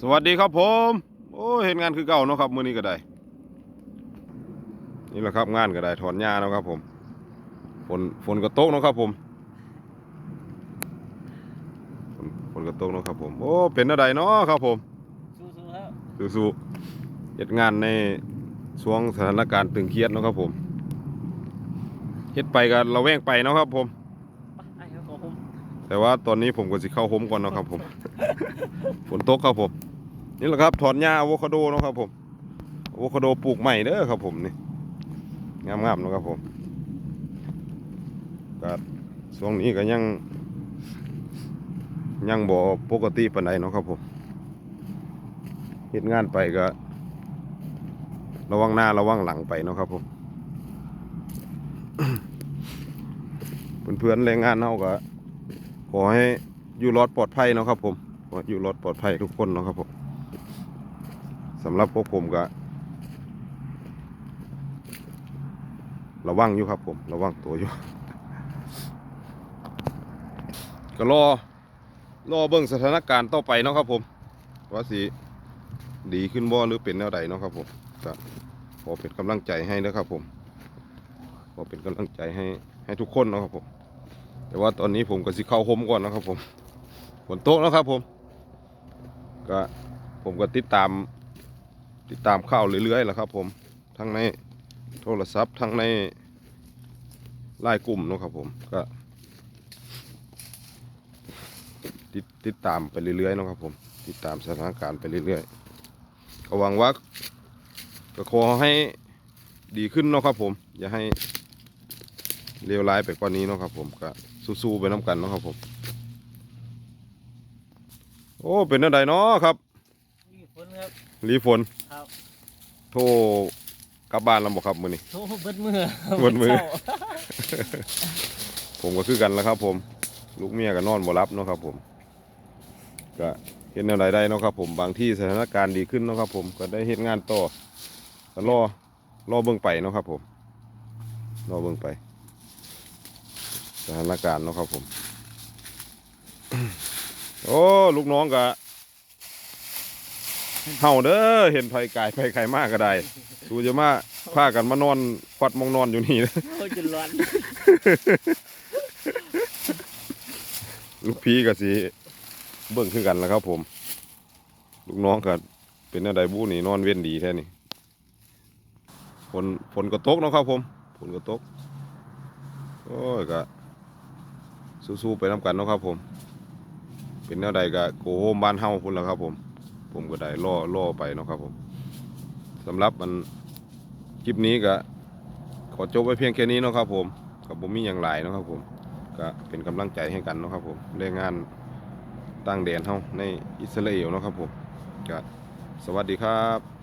สวัสดีครับผม โอ้เห็นงานคือเก่าเนาะครับ มื้อนี้ก็ได้ นี่แหละครับงานก็ได้ถอนหญ้าเนาะครับผม ฝนฝนก็ตกเนาะครับผม ฝนฝนก็ตกเนาะครับผม โอ้เป็นอะไรเนาะครับผมสู้ๆครับสู้ๆเฮ็ดงานในช่วงสถานการณ์ตึงเครียดเนาะครับผมเฮ็ดไปก็ระแวงไปเนาะครับผมไปไอ้ครับขอผมแต่ว่าตอนนี้ผมก็สิเข้าโฮมก่อนเนาะครับผม ฝนตกครับผม นี่แหละครับถอนหญ้าอะโวคาโดนะครับผมอะโวคาโดปลูกใหม่เด้อครับผมนี่งามๆนะครับผมก็ช่วงนี้ก็ยัง ยังบ่ปกติปานใดเนาะครับผมเฮ็ดงานไปก็ ระวังหน้าระวังหลังไปเนาะครับผมเพื่อนๆแรงงานเฮาก็ขอให้อยู่รอดปลอดภัยเนาะครับผมอให้อยู่รอดปลอดภัยทุกคนเนาะครับผม สำหรับพวกผมก็ ระวังอยู่ครับผม ระวังตัวอยู่ ก็รอ รอเบิ่งสถานการณ์ต่อไปเนาะครับผม ว่าสิดีขึ้นบ่หรือเป็นแนวใดเนาะครับผมก็ขอเป็นกำลังใจให้นะครับผมขอเป็นกำลังใจให้ให้ทุกคนเนาะครับผม แต่ว่าตอนนี้ผมก็สิเข้าโฮมก่อนนะครับผมฝนตกแล้วครับผม ก็ผมก็ติดตาม ติดตามข่าวเรื่อยๆแหละครับ ผมทั้งในโทรศัพท์ทั้งในไลน์กลุ่มเนาะครับผมก็ติดติดตามไปเรื่อยๆเนาะครับผมติดตามสถานการณ์ไปเรื่อยๆก็หวังว่าก็ขอให้ดีขึ้นเนาะครับผม อย่าให้เลวร้ายไปกว่านี้เนาะครับผมก็สู้ๆไปน้ำกันเนาะครับผม โอ้เป็นอะไรเนาะครับ ฝนครับรีฝนครับ โทรกลับบ้านแล้วบอกครับมื้อนี้ โอ้เบิดมือเบิดมื้อช้าผมก็คือกันแล้วครับผม ลูกเมียก็นอนบ่รับเนาะครับผม ก็เห็นอะไรได้เนาะครับผมบางที่สถานการณ์ดีขึ้นเนาะครับผมก็ได้เฮ็ดงานต่อก็รอรอเบิ่งไปเนาะครับผมรอเบิ่งไป สถานการณ์เนาะครับผม โอ้ลูกน้องก็ เห่าเด้อเห็นไผกายไผไข่มากก็ได้ดูจะมาพากันมานอนควัดมองนอนอยู่นี่โอ้ยจนร้อนลูกพี่ก็สิเบิ่งคือกันแล้วครับ ผม ลูกน้องก็เป็นอะไรบู้นี่นอนเว้นดีแท้นี่ฝนฝนก็ตกเนาะครับ ผมฝนก็ตกโอ้ยก็สู้ๆไปน้ำกันเนาะครับ ผม เป็นแนวใดก็โกโฮมบ้านเฮาพุ่นแล้วครับผม ผมก็ได้ล่อล่อไปเนาะครับผมสำหรับมันคลิปนี้ก็ขอจบไว้เพียงแค่นี้เนาะครับผมกับผมมีอย่างหลายเนาะครับผมก็เป็นกำลังใจให้กันเนาะครับผมแรงงานตั้งแดนเฮาในอิสราเอลเนาะครับผมก็สวัสดีครับ